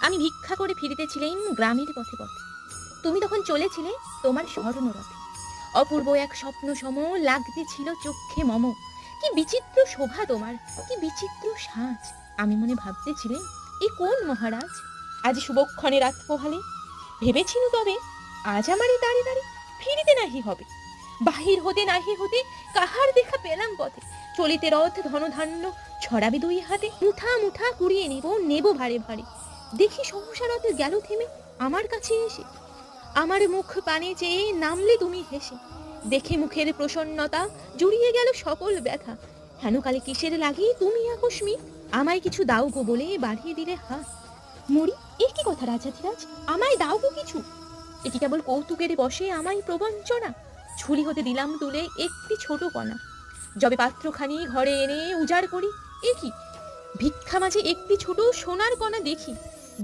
আমি ভিক্ষা করে ফিরিতেছিলেন গ্রামের পথে পথে। তুমি তখন চলেছিলে তোমার স্মরণরথে অপূর্ব এক স্বপ্ন সম লাগতেছিল চক্ষে মম। কি বিচিত্র শোভা তোমার, কি বিচিত্র সাজ। আমি মনে ভাবতেছিলেন এ কোন মহারাজ? আজ শুভক্ষণে রাত পোহালে। ভেবেছিনু তবে, আজ আমারই দাঁড়িয়ে দাঁড়িয়ে ফিরিতে নাহি হবে। বাহির হতে নাহি হতে কাহার দেখা পেলাম পথে। চলিতে রথ ধনধান্য ছড়াবে দুই হাতে। মুঠা মুঠা কুড়িয়ে নেব নেব ভারে ভারে। দেখি সহসা রথ গেল থেমে আমার কাছে এসে। আমার মুখ পানে চেয়ে নামলে তুমি হেসে। দেখে মুখের প্রসন্নতা জুড়িয়ে গেল সকল ব্যথা। হেনকালে কিসের লাগে তুমি আকস্মিক? আমায় কিছু দাও গো বলে বাড়িয়ে দিলে হাত। মরি, এ কি কথা রাজাধিরাজ? আমায় দাও গো কিছু। এটি কেবল কৌতুকের বসে আমায় প্রবঞ্চনা। ছুরি হতে দিলাম তুলে একটি ছোট কণা। যবে পাত্রখানি ঘরে এনে উজাড় করি। এ কি? ভিক্ষা মাঝে একটি ছোট সোনার কণা দেখি।